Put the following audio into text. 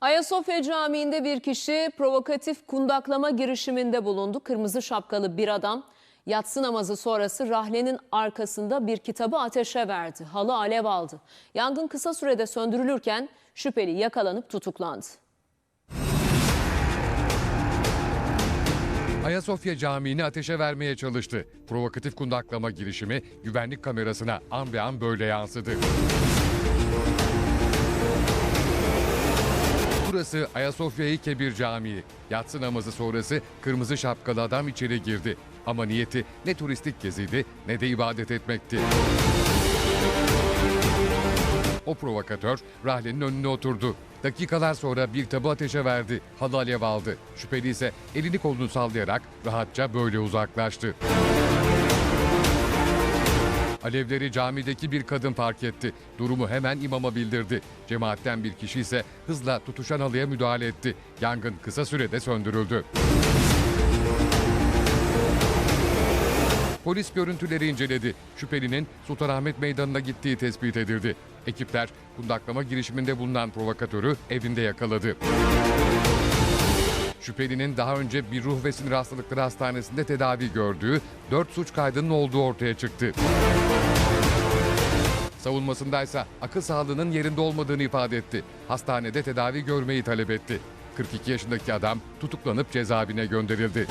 Ayasofya Camii'nde bir kişi provokatif kundaklama girişiminde bulundu. Kırmızı şapkalı bir adam yatsı namazı sonrası rahlenin arkasında bir kitabı ateşe verdi. Halı alev aldı. Yangın kısa sürede söndürülürken şüpheli yakalanıp tutuklandı. Ayasofya Camii'ni ateşe vermeye çalıştı. Provokatif kundaklama girişimi güvenlik kamerasına an be an böyle yansıdı. Burası Ayasofya-i Kebir Camii. Yatsı namazı sonrası kırmızı şapkalı adam içeri girdi. Ama niyeti ne turistik geziydi ne de ibadet etmekti. O provokatör rahlenin önüne oturdu. Dakikalar sonra bir tabu ateşe verdi. Halı alev aldı. Şüpheli ise elini kolunu sallayarak rahatça böyle uzaklaştı. Alevleri camideki bir kadın fark etti. Durumu hemen imama bildirdi. Cemaatten bir kişi ise hızla tutuşan halıya müdahale etti. Yangın kısa sürede söndürüldü. Polis görüntüleri inceledi. Şüphelinin Sultanahmet Meydanı'na gittiği tespit edildi. Ekipler kundaklama girişiminde bulunan provokatörü evinde yakaladı. Şüphelinin daha önce bir ruh ve sinir hastalıkları hastanesinde tedavi gördüğü 4 suç kaydının olduğu ortaya çıktı. Savunmasındaysa akıl sağlığının yerinde olmadığını ifade etti. Hastanede tedavi görmeyi talep etti. 42 yaşındaki adam tutuklanıp cezaevine gönderildi.